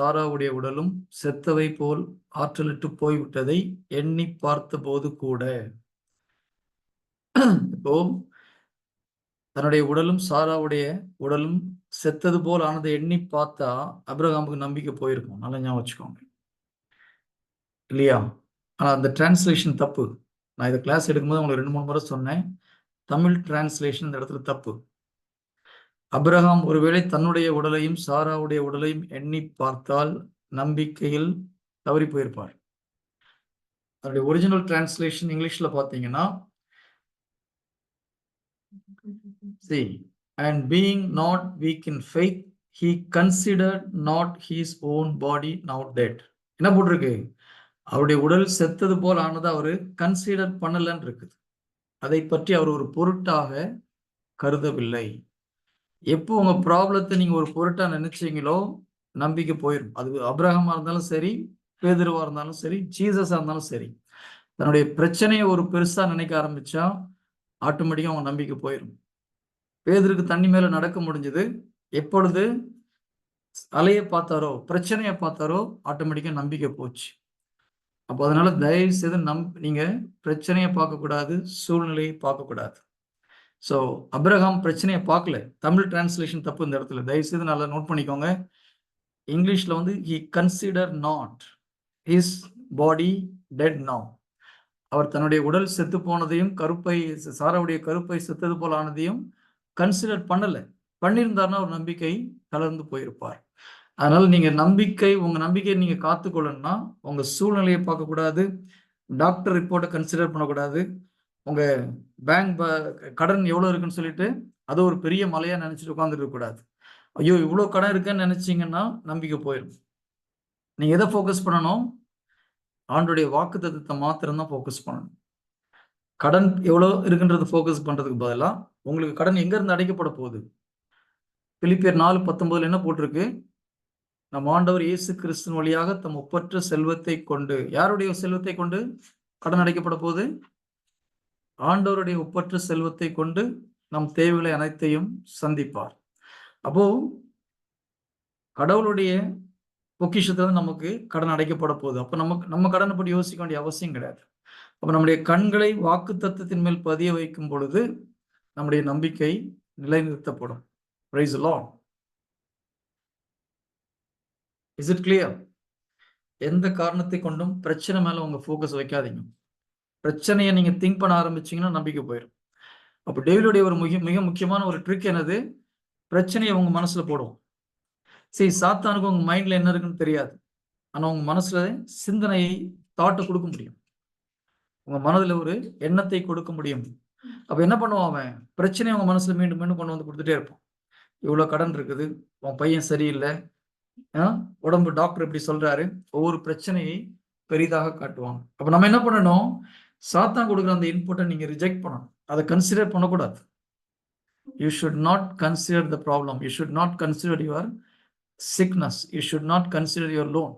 சாராவுடைய உடலும் செத்தவை போல் ஆற்றலிட்டு போய்விட்டதை எண்ணி பார்த்தபோது கூட. இப்போ தன்னுடைய உடலும் சாராவுடைய உடலும் செத்தது போல் ஆனதை எண்ணி பார்த்தா அப்ரஹாமுக்கு நம்பிக்கை போயிருக்கும். நல்லா ஞாபகம் வச்சுக்கோங்க. இல்லையா? ஆனால் அந்த டிரான்ஸ்லேஷன் தப்பு. நான் இதை கிளாஸ் எடுக்கும்போது உங்களுக்கு ரெண்டு மூணு முறை சொன்னேன். தமிழ் டிரான்ஸ்லேஷன் இந்த இடத்துல தப்பு. அப்ரஹாம் ஒருவேளை தன்னுடைய உடலையும் சாராவுடைய உடலையும் எண்ணி பார்த்தால் நம்பிக்கையில் தவறி போயிருப்பார். அதனுடைய ஒரிஜினல் டிரான்ஸ்லேஷன் இங்கிலீஷ்ல பார்த்தீங்கன்னா see and being not weak in faith he considered not his own body now dead என்ன போட்டிருக்கு? அவருடைய உடல் செத்தது போல் ஆனது அவரு கன்சிடர் பண்ணலன்னு இருக்குது. அதை பற்றி அவர் ஒரு பொருட்டாக கருதவில்லை. எப்போ உங்க ப்ராப்ளத்தை நீங்க ஒரு பொருட்டா நினைச்சீங்களோ நம்பிக்கை போயிடும் அது அப்ரஹமா இருந்தாலும் சரி பேதுருவா இருந்தாலும் சரி ஜீசஸா இருந்தாலும் சரி. தன்னுடைய பிரச்சனையை ஒரு பெருசா நினைக்க ஆரம்பிச்சா ஆட்டோமேட்டிக்கா அவங்க நம்பிக்கை போயிடும் பேதருக்கு தண்ணி மேல நடக்க முடிஞ்சது. எப்பொழுது அலையை பார்த்தாரோ பிரச்சனையை பார்த்தாரோ ஆட்டோமேட்டிக்கா நம்பிக்கை போச்சு. அப்போ அதனால தயவு செய்து நம் நீங்க பிரச்சனையை பார்க்கக்கூடாது சூழ்நிலையை பார்க்கக்கூடாது. ஸோ அப்ரஹாம் பிரச்சனையை பார்க்கல தமிழ் டிரான்ஸ்லேஷன் தப்பு இந்த இடத்துல. தயவு செய்து நல்லா நோட் பண்ணிக்கோங்க. இங்கிலீஷில் வந்து he consider not his body dead now அவர் தன்னுடைய உடல் செத்து போனதையும் கருப்பை சாராவுடைய கருப்பை செத்தது போல ஆனதையும் கன்சிடர் பண்ணலை. பண்ணியிருந்தார்னா ஒரு நம்பிக்கை கலர்ந்து போயிருப்பார். அதனால நீங்க நம்பிக்கை உங்க நம்பிக்கையை நீங்க காத்துக்கொள்ளணும்னா உங்க சூழ்நிலையை பார்க்கக்கூடாது. டாக்டர் ரிப்போர்ட்டை கன்சிடர் பண்ணக்கூடாது. உங்க பேங்க் கடன் எவ்வளவு இருக்குன்னு சொல்லிட்டு அது ஒரு பெரிய மலையா நினைச்சிட்டு உட்காந்துருக்க கூடாது. ஐயோ இவ்வளவு கடன் இருக்குன்னு நினைச்சீங்கன்னா நம்பிக்கை போயிடும். நீங்க எதை ஃபோக்கஸ் பண்ணணும்? ஆண்டுடைய வாக்கு தத்துவத்தை மாத்திரம்தான் ஃபோக்கஸ் பண்ணணும். கடன் எவ்வளோ இருக்குன்றது ஃபோக்கஸ் பண்ணுறதுக்கு பதிலாக உங்களுக்கு கடன் எங்கேருந்து அடைக்கப்பட போகுது? பிலிப்பியர் நாலு பத்தொன்பதுல என்ன போட்டிருக்கு? நம் ஆண்டவர் இயேசு கிறிஸ்தன் வழியாக தம் ஒப்பற்ற செல்வத்தை கொண்டு யாருடைய செல்வத்தை கொண்டு கடன் அடைக்கப்பட போகுது? ஆண்டவருடைய ஒப்பற்ற செல்வத்தை கொண்டு நம் தேவைகளை அனைத்தையும் சந்திப்பார். அப்போ கடவுளுடைய பொக்கிஷத்துல நமக்கு கடன் அடைக்கப்பட போகுது. அப்ப நமக்கு நம்ம கடனை பற்றி யோசிக்க வேண்டிய அவசியம் கிடையாது. அப்ப நம்முடைய கண்களை வாக்கு தத்துவத்தின் மேல் பதிய வைக்கும் பொழுது நம்முடைய நம்பிக்கை நிலைநிறுத்தப்படும். Praise Lord is it clear எந்த காரணத்தை கொண்டும் பிரச்சனை மேல உங்க ஃபோக்கஸ் வைக்காதீங்க. பிரச்சனையை நீங்க திங்க் பண்ண ஆரம்பிச்சீங்கன்னா நம்பிக்கை போயிடும் அப்போ டேவிலுடைய ஒரு மிக மிக முக்கியமான ஒரு ட்ரிக் என்னது? பிரச்சனையை உங்க மனசுல போடுவோம். சரி சாத்தானுக்கு உங்க மைண்ட்ல என்ன இருக்குன்னு தெரியாது. ஆனா உங்க மனசுல சிந்தனையை தாட்டை கொடுக்க முடியும். உங்க மனதுல ஒரு எண்ணத்தை கொடுக்க முடியும். அப்ப என்ன பண்ணுவான் அவன்? பிரச்சனையை உங்க மனசுல மீண்டும் மீண்டும் கொண்டு வந்து கொடுத்துட்டே இருப்பான். இவ்வளவு கடன் இருக்குது. உன் பையன் சரியில்லை. உடம்பு டாக்டர் இப்படி சொல்றாரு. ஒவ்வொரு பிரச்சனையை பெரிதாக காட்டுவாங்க அப்ப நம்ம என்ன பண்ணணும்? சாத்தான் கொடுக்குற அந்த இன்புட்டை நீங்கள் ரிஜெக்ட் பண்ணணும். அதை கன்சிடர் பண்ணக்கூடாது. You should not consider the problem you should not consider your sickness you should not consider your loan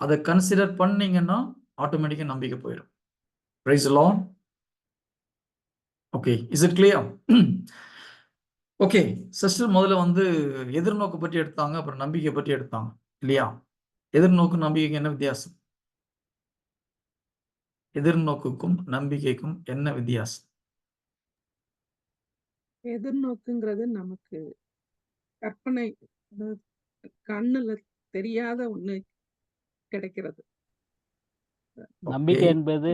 அதை கன்சிடர் பண்ணீங்கன்னா ஆட்டோமேட்டிக்காக நம்பிக்கை போயிடும். Praise Lord okay is it clear okay sister முதல்ல வந்து எதிர்நோக்கு பற்றி எடுத்தாங்க அப்புறம் நம்பிக்கை பற்றி எடுத்தாங்க. இல்லையா? எதிர்நோக்கு நம்பிக்கைக்கு என்ன வித்தியாசம்? எதிர்நோக்குக்கும் நம்பிக்கைக்கும் என்ன வித்தியாசம்? எதிர்நோக்குங்கிறது நமக்கு கற்பனை கண்ணுல தெரியாத ஒண்ணு கிடைக்கிறது. நம்பிக்கை என்பது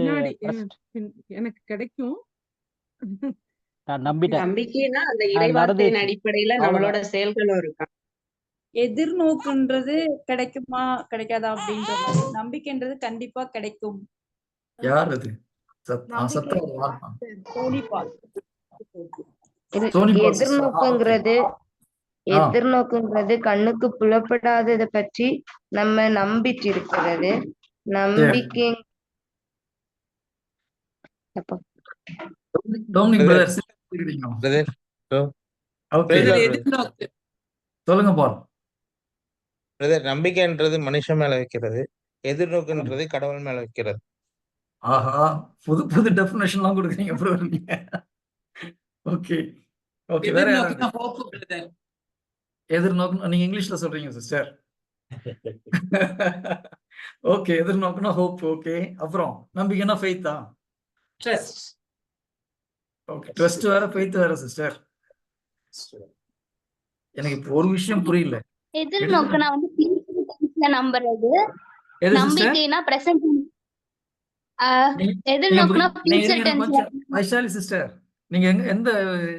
எனக்கு கிடைக்கும். நான் நம்பிட்டேன். நம்பிக்கைனா அந்த இறைவார்த்தையின். அடிப்படையில. நம்மளோட செயல்களும் இருக்கும் எதிர்நோக்குன்றது கிடைக்குமா கிடைக்காதா அப்படின்ற மாதிரி. நம்பிக்கைன்றது கண்டிப்பா கிடைக்கும். யார்? அது. எதிர்நோக்குங்கிறது. எதிர்நோக்குங்கிறது கண்ணுக்கு புலப்படாததை பற்றி நம்ம நம்பிட்டு இருக்கிறது நம்பிக்கை சொல்லுங்க பால். பிரதர் நம்பிக்கைன்றது மனுஷன் மேல வைக்கிறது எதிர்நோக்குன்றது கடவுள் மேல வைக்கிறது. ஆஹா புது புது டெஃபினேஷன்லாம் கொடுக்குறீங்க பிரதர் நீங்க ஓகே ஓகே வேற யாராவது? எதிர்நோக்கு நீங்க இங்கிலீஷ்ல சொல்றீங்க சிஸ்டர் ஓகே எதிர்நோக்குனா ஹோப் ஓகே அப்புறம் நம்பிக்கைனா ஃபெய்த்தா Trust. ஓகே ட்ரஸ்ட் வேற ஃபெய்த் வேற சிஸ்டர் எனக்கு இப்போ ஒரு விஷயம் புரியல. எதிர்நோக்குனா வந்து நம்புறது நம்பிக்கைனா பிரசன்ட் நீங்க- எதிர்நோக்குனா நீங்க ஃபியூச்சர் இருங்க, டென்ஸ்ல கொஞ்சம் வைஷாலி சிஸ்டர் நீங்க எங்க எந்த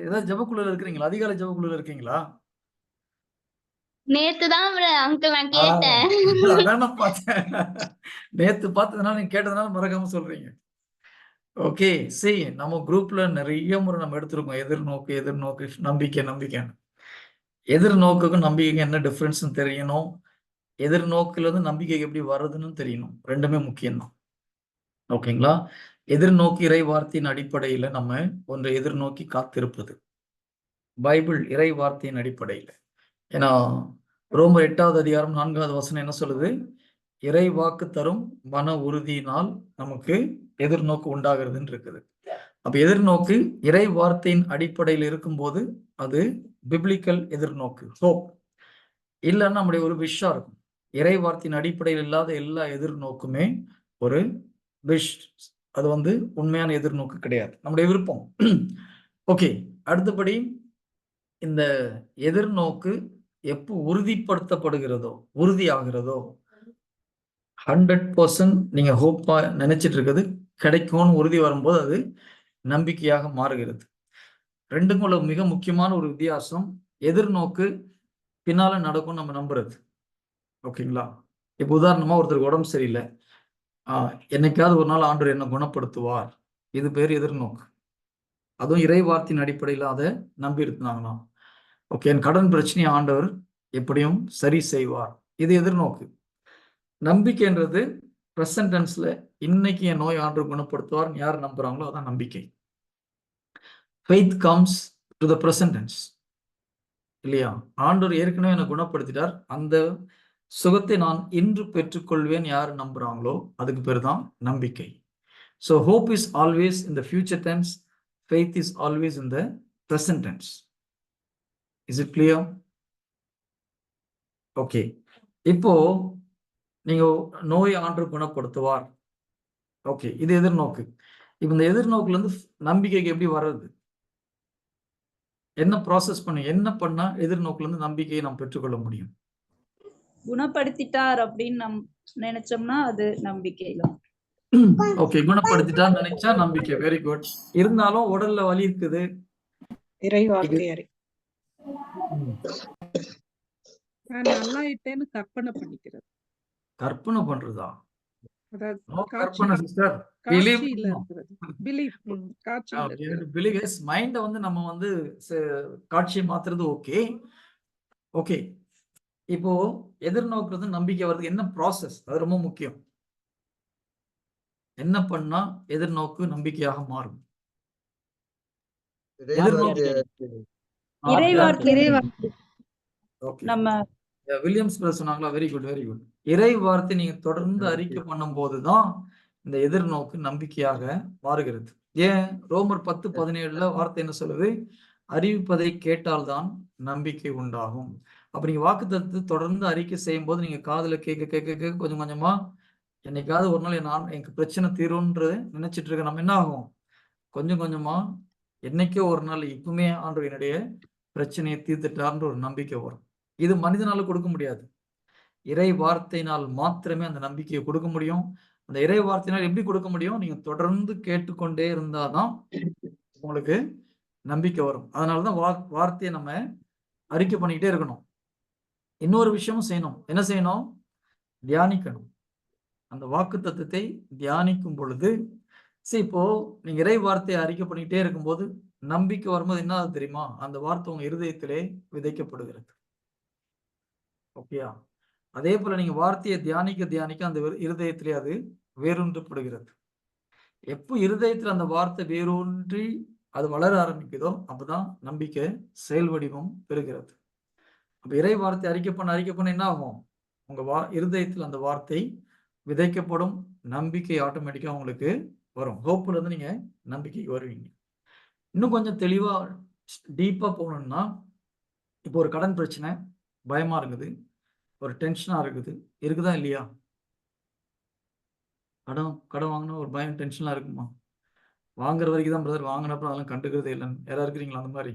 ஏதாவது ஜபக்குழுல இருக்கிறீங்களா? அதிகாலை ஜபக்குழுல இருக்கீங்களா? நேத்து தான் அங்கிள் நான் கேட்டேன். அதான் பார்த்தேன். நேத்து பார்த்ததுனால நீங்க கேட்டதுனால மறக்காம சொல்றீங்க. ஓகே see நம்ம குரூப்ல நிறைய முறை நம்ம எடுத்திருக்கோம். எதிர்நோக்கு எதிர்நோக்கு நம்பிக்கை நம்பிக்கைன்னு. எதிர்நோக்குக்கும் நம்பிக்கைக்கும் என்ன டிஃபரன்ஸ்னு தெரியணும். எதிர்நோக்குல இருந்து நம்பிக்கை எப்படி வருதுன்னு தெரியணும். ரெண்டுமே முக்கியம்தான். ஓகேங்களா? எதிர்நோக்கி இறை வார்த்தையின் நம்ம ஒன்றை எதிர்நோக்கி காத்திருப்பது. பைபிள் இறை வார்த்தையின் அடிப்படையில். ஏன்னா ரொம்ப எட்டாவது அதிகாரம் நான்காவது வசனம் என்ன சொல்லுது? இறை வாக்கு தரும் மன உறுதியினால் நமக்கு எதிர்நோக்கு உண்டாகிறதுன்னு இருக்குது. அப்ப எதிர்நோக்கு இறை வார்த்தையின் அடிப்படையில் இருக்கும்போது அது பிப்ளிக்கல் எதிர்நோக்கு. ஹோப் இல்லைன்னா நம்முடைய ஒரு விஷா இருக்கும். இறை வார்த்தையின் அடிப்படையில் இல்லாத எல்லா எதிர்நோக்குமே ஒரு விஷ் அது வந்து உண்மையான எதிர்நோக்கு கிடையாது. நம்முடைய விருப்பம். ஓகே அடுத்தபடி இந்த எதிர்நோக்கு எப்போ உறுதிப்படுத்தப்படுகிறதோ உறுதியாகிறதோ ஹண்ட்ரட் பர்சன்ட் நீங்கள் ஹோப்பாக நினச்சிட்டு இருக்கிறது கிடைக்கும்னு உறுதி வரும்போது அது நம்பிக்கையாக மாறுகிறது. ரெண்டுக்கும் உள்ள மிக முக்கியமான ஒரு வித்தியாசம் எதிர்நோக்கு பின்னால் நடக்கும் நம்ம நம்புறது. ஓகேங்களா இப்போ உதாரணமாக ஒருத்தருக்கு உடம்பு சரியில்லை. என்னைக்காவது ஒரு நாள் ஆண்டவர் என்னை குணப்படுத்துவார். இது பேர் எதிர்நோக்கு. அதுவும் இறை வார்த்தையின் அடிப்படையில் அதை நம்பி இருந்தாங்கன்னா ஓகே என் கடன் பிரச்சனையை ஆண்டவர் எப்படியும் சரி செய்வார். இது எதிர்நோக்கு. நம்பிக்கைன்றது ப்ரெசன்ட் டென்ஸ்ல இன்னைக்கு என் நோய் ஆண்டவர் குணப்படுத்துவார் யார் நம்புறாங்களோ அதான் நம்பிக்கை. Faith comes to the present tense இல்லையா? ஆண்டவர் ஏற்கனவே என்னை குணப்படுத்திட்டார். அந்த சுகத்தை நான் இன்று பெற்றுக்கொள்வேன் யார் நம்புறாங்களோ அதுக்கு பேர் தான் நம்பிக்கை. So hope is always in the future tense faith is always in the present tense is it clear okay இப்போ நீங்க நோய் ஆண்டு குணப்படுத்துவார். ஓகே இது எதிர்நோக்கு. இப்போ இந்த எதிர்நோக்குல இருந்து நம்பிக்கைக்கு எப்படி வர்றது? என்ன ப்ராசஸ் பண்ணி என்ன பண்ணா எதிர்நோக்குல இருந்து நம்பிக்கையை நாம் பெற்றுக்கொள்ள முடியும்? குணப்படுத்திட்டார் அப்படின்னு நம் நினைச்சோம்னா அது நம்பிக்கை ஓகே குணப்படுத்திட்டா நினைச்சா நம்பிக்கை. வெரி குட் இருந்தாலும் உடல்ல வலி இருக்குது. கற்பனை பண்ணிக்கிறது. கற்பனை பண்றதா? மைண்டை வந்து நம்ம வந்து காட்சியை மாத்துறது ஓகே ஓகே இப்போ எதிர்நோக்குறது நம்பிக்கை வருது என்ன ப்ராசஸ் அது ரொம்ப முக்கியம். என்ன பண்ணா எதிர்நோக்கு நம்பிக்கையாக மாறும்? வில்லியம்ஸ் சொன்னாங்களா? வெரி குட் வெரி குட் இறை வார்த்தை நீங்க தொடர்ந்து அறிக்கை பண்ணும்போது தான் இந்த எதிர்நோக்கு நம்பிக்கையாக மாறுகிறது. ஏன்? ரோமர் பத்து பதினேழுல வார்த்தை என்ன சொல்லுது? அறிவிப்பதை கேட்டால்தான் நம்பிக்கை உண்டாகும். அப்ப வாக்கு தத்துவத்தை தொடர்ந்து அறிக்கை செய்யும் போது நீங்க காதுல கேட்க கேட்க கேட்க கொஞ்சம் கொஞ்சமா என்னைக்காவது ஒரு நாள் நான் எனக்கு பிரச்சனை தீரும்ன்றது நினைச்சிட்டு இருக்க நம்ம என்ன ஆகும்? கொஞ்சம் கொஞ்சமா என்னைக்கோ ஒரு நாள் இப்பவுமே ஆண்டு என்னுடைய பிரச்சனையை தீர்த்துட்டார்ன்ற ஒரு நம்பிக்கை வரும். இது மனிதனால கொடுக்க முடியாது. இறை வார்த்தையினால் மாத்திரமே அந்த நம்பிக்கையை கொடுக்க முடியும். அந்த இறை வார்த்தையினால் எப்படி கொடுக்க முடியும்? நீங்க தொடர்ந்து கேட்டுக்கொண்டே இருந்தாதான் உங்களுக்கு நம்பிக்கை வரும். அதனாலதான் வா வார்த்தையை நம்ம அறிக்கை பண்ணிக்கிட்டே இருக்கணும். இன்னொரு விஷயமும் செய்யணும். என்ன செய்யணும்? தியானிக்கணும். அந்த வாக்கு தத்துவத்தை தியானிக்கும் பொழுது சரி இப்போ நீங்க இறை வார்த்தையை அறிக்கை பண்ணிக்கிட்டே இருக்கும்போது நம்பிக்கை வரும்போது என்ன ஆகுது தெரியுமா? அந்த வார்த்தை உங்க இருதயத்திலே விதைக்கப்படுகிறது. ஓகேயா? அதே போல நீங்க வார்த்தையை தியானிக்க தியானிக்க அந்த விரு- இருதயத்திலே அது வேரூன்றப்படுகிறது. எப்போ இருதயத்தில் அந்த வார்த்தை வேரூன்றி அது வளர ஆரம்பிக்குதோ அப்பதான் நம்பிக்கை செயல் வடிவம் பெறுகிறது. அப்போ இறை வார்த்தை அறிக்கை பண்ண அறிக்கை பண்ண என்ன ஆகும்? உங்கள் வா இருதயத்தில் அந்த வார்த்தை விதைக்கப்படும் நம்பிக்கை ஆட்டோமேட்டிக்காக உங்களுக்கு வரும். ஹோப்ல நீங்கள் நம்பிக்கைக்கு வருவீங்க. இன்னும் கொஞ்சம் தெளிவாக டீப்பாக போகணுன்னா இப்போ ஒரு கடன் பிரச்சனை பயமாக இருக்குது. ஒரு டென்ஷனாக இருக்குது. இருக்குதா இல்லையா? கடன் கடன் வாங்கினா ஒரு பயம் டென்ஷனாக இருக்குமா? வாங்குற வரைக்கும் தான் பிரதர் வாங்கினப்ப அதெல்லாம் கண்டுக்கிறதே இல்லைன்னு. யாராவது இருக்கிறீங்களா அந்த மாதிரி?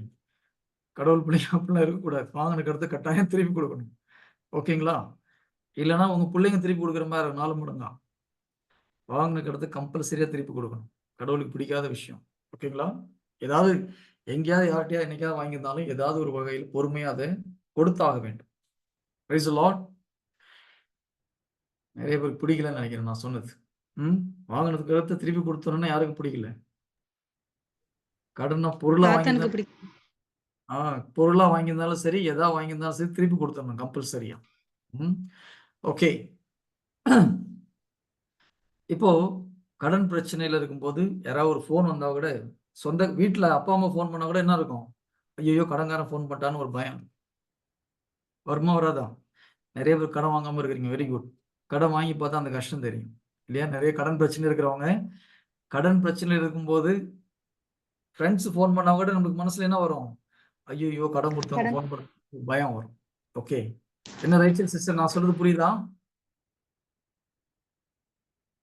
கடவுள் பிள்ளைங்க அப்படிலாம் இருக்கக்கூடாது. வாங்கின கடத்தை கட்டாயம் திருப்பி கொடுக்கணும். ஓகேங்களா? இல்லைன்னா உங்க பிள்ளைங்க திருப்பி கொடுக்குற மாதிரி நாலு மடங்கா வாங்கின கடத்தை கம்பல்சரியா திருப்பி கொடுக்கணும். கடவுளுக்கு பிடிக்காத விஷயம். ஓகேங்களா? ஏதாவது எங்கேயாவது யார்கிட்டயாவது என்னைக்காவது வாங்கியிருந்தாலும் ஏதாவது ஒரு வகையில் பொறுமையா அதை கொடுத்தாக வேண்டும். பிரைஸ் லார்ட் நிறைய பேருக்கு பிடிக்கலன்னு நினைக்கிறேன் நான் சொன்னது. ம்? வாங்கினதுக்கு அடுத்து திருப்பி கொடுத்தோன்னா யாருக்கும் பிடிக்கல? கடனை பொருளா வாங்கி ஆ பொருளா வாங்கியிருந்தாலும் சரி எதா வாங்கியிருந்தாலும் சரி திருப்பி கொடுத்துடணும் கம்பல்சரியா ம். ஓகே இப்போ கடன் பிரச்சனையில இருக்கும்போது யாராவது ஒரு ஃபோன் வந்தா கூட சொந்த வீட்டில் அப்பா அம்மா ஃபோன் பண்ணா கூட என்ன இருக்கும்? ஐயோ கடன்காரன் ஃபோன் பண்ணிட்டான்னு ஒரு பயம். வருமா வராதா? நிறைய பேர் கடன் வாங்காம இருக்கிறீங்க. வெரி குட் கடன் வாங்கி பார்த்தா அந்த கஷ்டம் தெரியும். இல்லையா? நிறைய கடன் பிரச்சனை இருக்கிறவங்க கடன் பிரச்சனை இருக்கும்போது ஃப்ரெண்ட்ஸ் ஃபோன் பண்ணா கூட நம்மளுக்கு மனசுல என்ன வரும்? ஐயோ கடன் கொடுத்தவங்க ஃபோன் பண்ண பயம் வரும். ஓகே என்ன ரைச்சல் சிஸ்டர் நான் சொல்றது புரியுதா?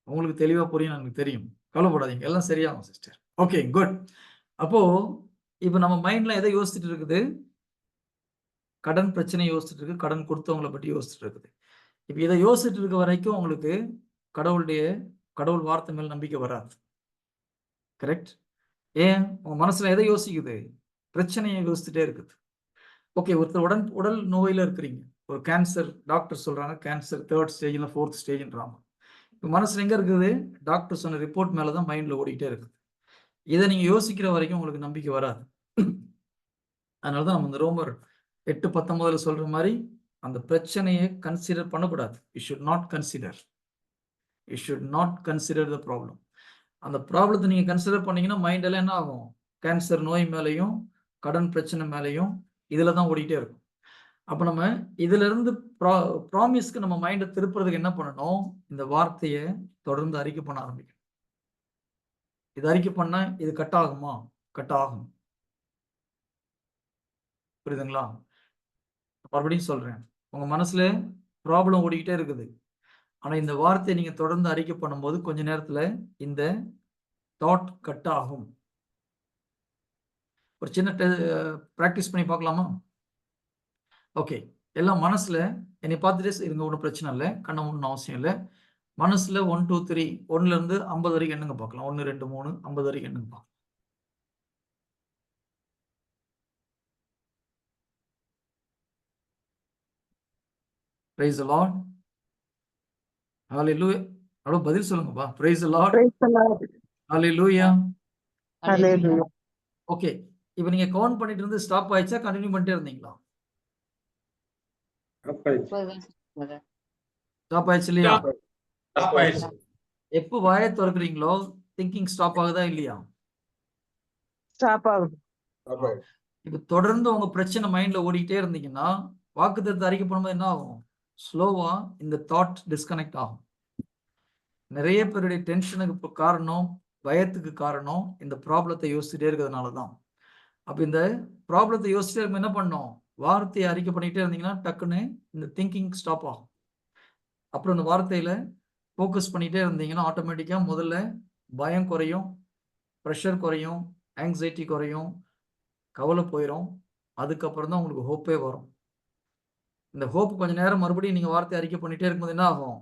உங்களுக்கு தெளிவா புரியும் எனக்கு தெரியும். கவலைப்படாதீங்க. எல்லாம் சரியாகும் சிஸ்டர் ஓகே குட் அப்போ இப்போ நம்ம மைண்ட்ல எதை யோசிச்சுட்டு இருக்குது? கடன் பிரச்சனை யோசிச்சுட்டு இருக்கு. கடன் கொடுத்தவங்கள பற்றி யோசிச்சுட்டு இருக்குது. இப்போ இதை யோசிச்சுட்டு இருக்க வரைக்கும் உங்களுக்கு கடவுளுடைய கடவுள் வார்த்தை மேல் நம்பிக்கை வராது. கரெக்ட் ஏன்? உங்க மனசுல எதை யோசிக்குது? பிரச்சனையை யோசிச்சுட்டே இருக்குது. ஓகே ஒருத்தர் உடன் உடல் நோயில் இருக்கிறீங்க. ஒரு கேன்சர் டாக்டர் சொல்றாங்க கேன்சர் தேர்ட் ஸ்டேஜில் ஃபோர்த் ஸ்டேஜ்ன்றாங்க இப்போ மனசில் எங்கே இருக்குது? டாக்டர் சொன்ன ரிப்போர்ட் மேலே தான் மைண்டில் ஓடிக்கிட்டே இருக்குது. இதை நீங்கள் யோசிக்கிற வரைக்கும் உங்களுக்கு நம்பிக்கை வராது. அதனால தான் நம்ம இந்த ரோமர் எட்டு பத்தொன்பதுல சொல்ற மாதிரி அந்த பிரச்சனையை கன்சிடர் பண்ணக்கூடாது. You should not consider you should not consider the problem அந்த ப்ராப்ளத்தை நீங்கள் கன்சிடர் பண்ணீங்கன்னா மைண்டெல்லாம் என்ன ஆகும்? கேன்சர் நோய் மேலேயும் கடன் பிரச்சனை மேலேயும் இதில் தான் ஓடிக்கிட்டே இருக்கும். அப்போ நம்ம இதிலிருந்து ப்ரா ப்ராமிஸ்க்கு நம்ம மைண்டை திருப்புறதுக்கு என்ன பண்ணணும்? இந்த வார்த்தையை தொடர்ந்து அறிக்கை பண்ண ஆரம்பிக்கணும். இது அறிக்கை பண்ணால் இது கட் ஆகுமா? கட் ஆகும். புரியுதுங்களா? மறுபடியும் சொல்கிறேன் உங்கள் மனசில் ப்ராப்ளம் ஓடிக்கிட்டே இருக்குது. ஆனால் இந்த வார்த்தையை நீங்கள் தொடர்ந்து அறிக்கை பண்ணும்போது கொஞ்ச நேரத்தில் இந்த தாட் கட் ஆகும். ஒரு சின்ன ப்ராக்டிஸ் பண்ணி பார்க்கலாமா? ஓகே எல்லாம் மனசுல என்னை பார்த்துட்டே இருங்க ஒன்றும் பிரச்சனை இல்லை. கண்ணை ஒன்றும் அவசியம் இல்லை. மனசுல ஒன் டூ த்ரீ ஒன்னுல இருந்து ஐம்பது வரைக்கும் எண்ணுங்க பார்க்கலாம். ஒன்று ரெண்டு மூணு ஐம்பது வரைக்கும் எண்ணுங்க பார்க்கலாம். பிரைஸ் லார்ட் ஹalleluya அவ்வளோ பதில் சொல்லுங்கப்பா. பிரைஸ் லார்ட் ஹalleluya ஓகே இப்போ நீங்க கவுண்ட் பண்ணிட்டு இருந்து ஸ்டாப் ஆயிடுச்சா கண்டினியூ பண்ணிட்டே இருந்தீங்களா? ஸ்டாப் ஆயிடுச்சு. இல்லையா? எப்போ வாயை திறக்கிறீங்களோ திங்கிங் ஸ்டாப் ஆகுதா இல்லையா? இப்போ தொடர்ந்து உங்க பிரச்சனை மைண்ட்ல ஓடிக்கிட்டே இருந்தீங்கன்னா வாக்குத்தத்தை அறிக்கை பண்ணும்போது என்ன ஆகும்? ஸ்லோவா இந்த தாட் டிஸ்கனெக்ட் ஆகும். நிறைய பேருடைய டென்ஷனுக்கு காரணம் பயத்துக்கு காரணம் இந்த ப்ராப்ளத்தை யோசிச்சுட்டே இருக்கிறதுனால தான் அப்போ இந்த ப்ராப்ளத்தை யோசிச்சுட்டே இருக்கும் என்ன பண்ணோம் வார்த்தையை அறிக்கை பண்ணிக்கிட்டே இருந்தீங்கன்னா டக்குன்னு இந்த திங்கிங் ஸ்டாப் ஆகும். அப்புறம் இந்த வார்த்தையில ஃபோக்கஸ் பண்ணிகிட்டே இருந்தீங்கன்னா ஆட்டோமேட்டிக்காக முதல்ல பயம் குறையும் ப்ரெஷர் குறையும் ஆங்ஸைட்டி குறையும் கவலை போயிடும் அதுக்கப்புறம் தான் உங்களுக்கு ஹோப்பே வரும். இந்த ஹோப் கொஞ்ச நேரம் மறுபடியும் நீங்கள் வார்த்தை அறிக்கை பண்ணிகிட்டே இருக்கும்போது என்ன ஆகும்?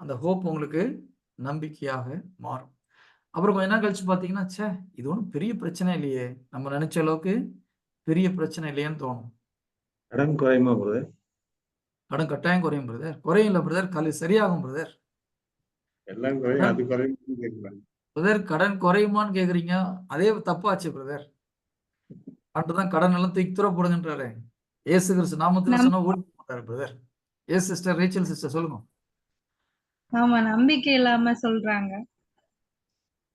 அந்த ஹோப் உங்களுக்கு நம்பிக்கையாக மாறும். அப்புறம் கொஞ்ச நேரம் கழிச்சு பார்த்தீங்கன்னா ச்சே இது ஒன்றும் பெரிய பிரச்சனை இல்லையே. நம்ம நினைச்ச அளவுக்கு பெரிய பிரச்சனை இல்லையேன்னு தோணும். கடன் குறையுமா பிரதர் கடன் கட்டாயம் குறையும் பிரதர் குறையும் இல்லை பிரதர் கல் சரியாகும் பிரதர் எல்லாம் குறையும். அது குறையும் பிரதர் கடன் குறையுமான்னு கேக்குறீங்க? அதே தப்பாச்சு பிரதர் தான் கடன் எல்லாம் தூக்கி தூர போடுங்கன்றாரு. ஏசு கிறிஸ்து நாமத்துல நம்- சொன்னா ஓடி மாட்டாரு brother Yesu sister Rachel sister சொல்லுங்க. ஆமா நம்பிக்கை இல்லாம சொல்றாங்க.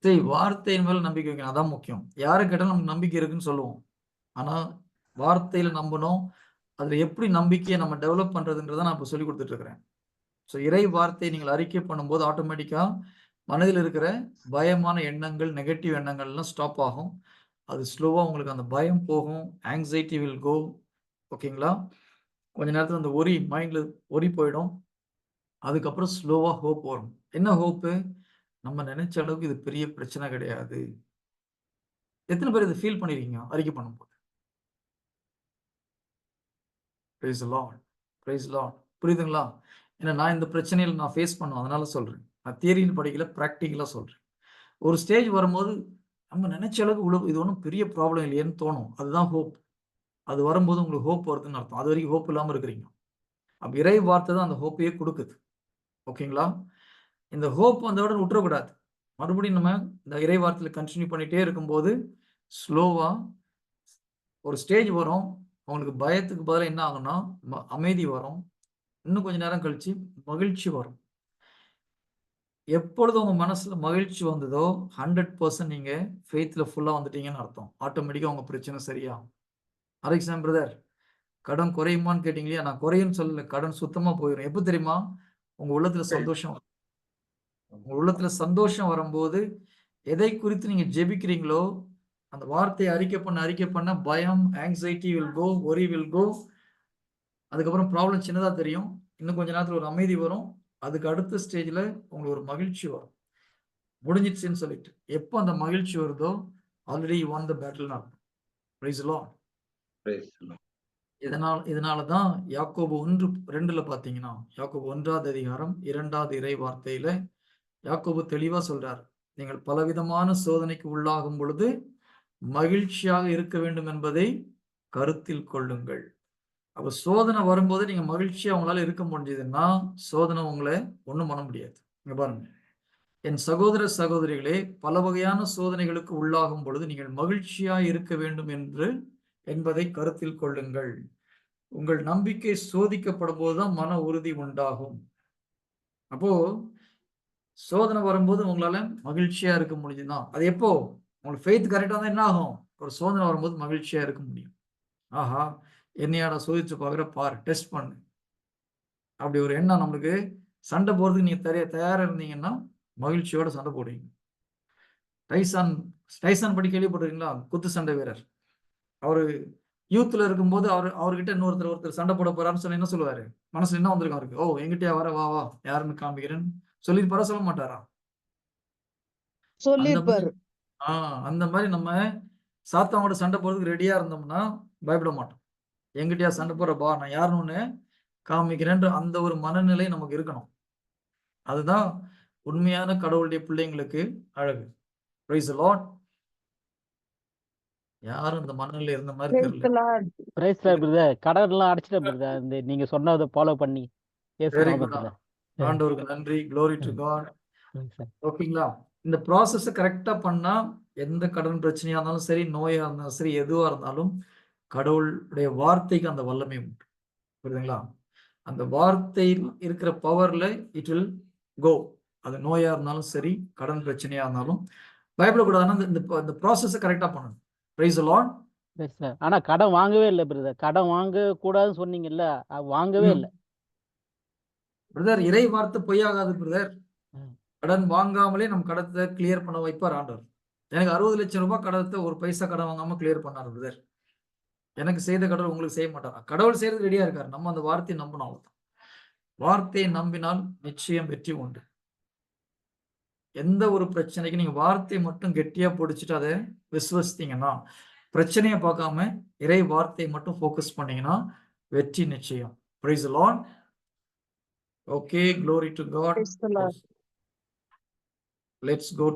சரி வார்த்தையின் மேல நம்பிக்கை வைக்கணும். அதான் முக்கியம். யாரு கேட்டாலும் நமக்கு நம்பிக்கை இருக்குன்னு சொல்லுவோம். ஆனா வார்த்தையில நம்பணும் அதுல எப்படி நம்பிக்கையை நம்ம டெவலப் பண்றதுன்றதை நான் இப்ப சொல்லி கொடுத்துட்டு இருக்கிறேன். ஸோ இறை வார்த்தையை நீங்கள் அறிக்கை பண்ணும்போது ஆட்டோமேட்டிக்கா மனதில் இருக்கிற பயமான எண்ணங்கள் நெகட்டிவ் எண்ணங்கள்லாம் ஸ்டாப் ஆகும். அது ஸ்லோவாக உங்களுக்கு அந்த பயம் போகும். ஆங்ஸைட்டி வில் கோ ஓகேங்களா கொஞ்ச நேரத்தில் அந்த ஒரி மைண்டில் ஒரி போயிடும். அதுக்கப்புறம் ஸ்லோவாக ஹோப் வரும். என்ன ஹோப்பு நம்ம நினைச்ச அளவுக்கு இது பெரிய பிரச்சனை கிடையாது. எத்தனை பேர் இதை ஃபீல் பண்ணிருக்கீங்க? அறிக்கை பண்ணும்போது. பிரைஸ் லார்ட் பிரைஸ் லார்ட் புரியுதுங்களா? ஏன்னா நான் இந்த பிரச்சனையில நான் ஃபேஸ் பண்ணோம் அதனால சொல்றேன். நான் தியரியில் படிக்கல ப்ராக்டிக்கலாக சொல்றேன். ஒரு ஸ்டேஜ் வரும்போது நம்ம நினைச்ச அளவுக்கு உழவு இது ஒன்றும் பெரிய ப்ராப்ளம் இல்லையேன்னு தோணும். அதுதான் ஹோப் அது வரும்போது உங்களுக்கு ஹோப் வருதுன்னு அர்த்தம். அது வரைக்கும் ஹோப் இல்லாமல் இருக்கிறீங்க. அப்போ இறை வார்த்தை தான் அந்த ஹோப்பையே கொடுக்குது. ஓகேங்களா இந்த ஹோப் வந்தோட விட்டுறக்கூடாது மறுபடியும் நம்ம இந்த இறை வார்த்தையில் கண்டினியூ பண்ணிட்டே இருக்கும்போது ஸ்லோவா ஒரு ஸ்டேஜ் வரும். உங்களுக்கு பயத்துக்கு பதிலாக என்ன ஆகும்னா அமைதி வரும். இன்னும் கொஞ்ச நேரம் கழிச்சு மகிழ்ச்சி வரும். எப்பொழுது உங்க மனசுல மகிழ்ச்சி வந்ததோ ஹண்ட்ரட் பர்சன்ட் நீங்க ஃபெய்த்ல ஃபுல்லா வந்துட்டீங்கன்னு அர்த்தம். ஆட்டோமேட்டிக்கா உங்க பிரச்சனை சரியாகும். ஃபார் எக்ஸாம்பிள் பிரதர் கடன் குறையுமான்னு கேட்டீங்க இல்லையா? நான் குறையுன்னு சொல்லல. கடன் சுத்தமா போயிடும் எப்போ தெரியுமா? உங்க உள்ளத்துல சந்தோஷம். உங்க உள்ளத்துல சந்தோஷம் வரும்போது எதை குறித்து நீங்க ஜெபிக்கிறீங்களோ அந்த வார்த்தையை அறிக்கை பண்ண அறிக்கை பண்ண பயம் anxiety will go worry will go அதுக்கப்புறம் ப்ராப்ளம் சின்னதா தெரியும். இன்னும் கொஞ்ச நேரத்துல ஒரு அமைதி வரும். அதுக்கு அடுத்த ஸ்டேஜ்ல உங்களுக்கு ஒரு மகிழ்ச்சி வரும். முடிஞ்சிடுச்சுன்னு சொல்லிட்டு. எப்போ அந்த மகிழ்ச்சி வருதோ already won the battle Lord. இதனால் இதனால தான் யாக்கோபு ஒன்று ரெண்டுல பாத்தீங்கன்னா யாக்கோபு ஒன்றாவது அதிகாரம் இரண்டாவது இறை வார்த்தையில யாக்கோபு தெளிவா சொல்றார். நீங்கள் பலவிதமான சோதனைக்கு உள்ளாகும் பொழுது மகிழ்ச்சியாக இருக்க வேண்டும் என்பதை கருத்தில் கொள்ளுங்கள். அப்ப சோதனை வரும்போது நீங்க மகிழ்ச்சியா உங்களால இருக்க முடிஞ்சதுன்னா சோதனை உங்களை ஒண்ணும் பண்ண முடியாது. இங்க பாருங்க. என் சகோதர சகோதரிகளே பல வகையான சோதனைகளுக்கு உள்ளாகும் பொழுது நீங்கள் மகிழ்ச்சியா இருக்க வேண்டும் என்று என்பதை கருத்தில் கொள்ளுங்கள். உங்கள் நம்பிக்கை சோதிக்கப்படும் போதுதான் மன உறுதி உண்டாகும். அப்போ சோதனை வரும்போது உங்களால மகிழ்ச்சியா இருக்க முடியுதுதான் அது எப்போ? உங்களுக்கு ஃபெய்த் கரெக்டா தான் என்ன ஆகும்? ஒரு சோதனை வரும்போது மகிழ்ச்சியா இருக்க முடியும். ஆஹா என்னையாட சோதிச்சு பார்க்குற? பார் டெஸ்ட் பண்ணு. அப்படி ஒரு எண்ணம் நம்மளுக்கு. சண்டை போறதுக்கு நீங்க தயார தயாரா இருந்தீங்கன்னா மகிழ்ச்சியோட சண்டை போடுவீங்க. டைசான் டைசான் படி கேள்விப்பட்டிருக்கீங்களா? குத்து சண்டை வீரர். அவரு யூத்ல இருக்கும்போது அவர் அவர்கிட்ட இன்னொருத்தர் ஒருத்தர் சண்டை போட போறாருன்னு சொல்லி என்ன சொல்லுவாரு? மனசுல என்ன வந்திருக்கும் அவருக்கு? ஓ எங்கிட்டயா? வர வா வா. யாருன்னு காமிக்கிறேன்னு சொல்லியிருப்பாரா சொல்ல மாட்டாரா? சொல்லிருப்பாரு ஆஹ் அந்த மாதிரி நம்ம சாத்தாவோட சண்டை போறதுக்கு ரெடியா இருந்தோம்னா பயப்பட மாட்டோம். எங்கிட்டயா சண்டை போறப்பா நான் யாருன்னு ஒண்ணு காமிக்கிறேன்ற அந்த ஒரு மனநிலை நமக்கு இருக்கணும். அதுதான் உண்மையான கடவுளுடைய பிள்ளைங்களுக்கு அழகு. பிரைஸ் லார்ட் யாரும் இந்த மனநிலை இருந்த மாதிரி Praise தெரியல. பிரைஸ் பிரதர் கடன் எல்லாம் இந்த நீங்க சொன்னதை ஃபாலோ பண்ணி. ஆண்டவருக்கு நன்றி. க்ளோரி டு காட் ஓகேங்களா இந்த ப்ராசஸை கரெக்டா பண்ணா எந்த கடன் பிரச்சனையா இருந்தாலும் சரி நோயா இருந்தாலும் சரி எதுவா இருந்தாலும் கடவுளுடைய வார்த்தைக்கு அந்த வல்லமை உண்டு. புரியுதுங்களா? அந்த வார்த்தையில் இருக்கிற பவர்ல இட் வில் கோ அது நோயா இருந்தாலும் சரி கடன் பிரச்சனையா இருந்தாலும். பயப்படக்கூடாதுன்னா இந்த- ப்ராசஸை கரெக்டா பண்ணணும். பிரைஸ் லார்ட் ஆனா கடன் வாங்கவே இல்லை பிரதர் கடன் வாங்க கூடாதுன்னு சொன்னீங்கல்ல வாங்கவே. இல்லை. பிரதர் இறை வார்த்தை பொய்யாகாது பிரதர். கடன் வாங்காமலே நம்ம கடத்தை கிளியர் பண்ண வைப்பார் ஆண்டவர். எனக்கு அறுபது லட்சம் ரூபாய் கடத்தை ஒரு பைசா கடன் வாங்காம கிளியர் பண்ணார் பிரதர் எனக்கு செய்த கடவுள் உங்களுக்கு செய்ய மாட்டாரா. கடவுள் செய்யறது ரெடியா இருக்காரு. நம்ம அந்த வார்த்தையை அவ்வளவுதான். வார்த்தையை நம்பினால் நிச்சயம் வெற்றி உண்டு. எந்த ஒரு பிரச்சனைக்கு நீங்க வார்த்தையை மட்டும் கெட்டியா பிடிச்சிட்டு அதை விசுவசித்தீங்கன்னா பிரச்சனையை பார்க்காம இறை வார்த்தையை மட்டும் ஃபோக்கஸ் பண்ணீங்கன்னா வெற்றி நிச்சயம். Praise Lord Okay, glory to God. Praise the Lord. Let's go to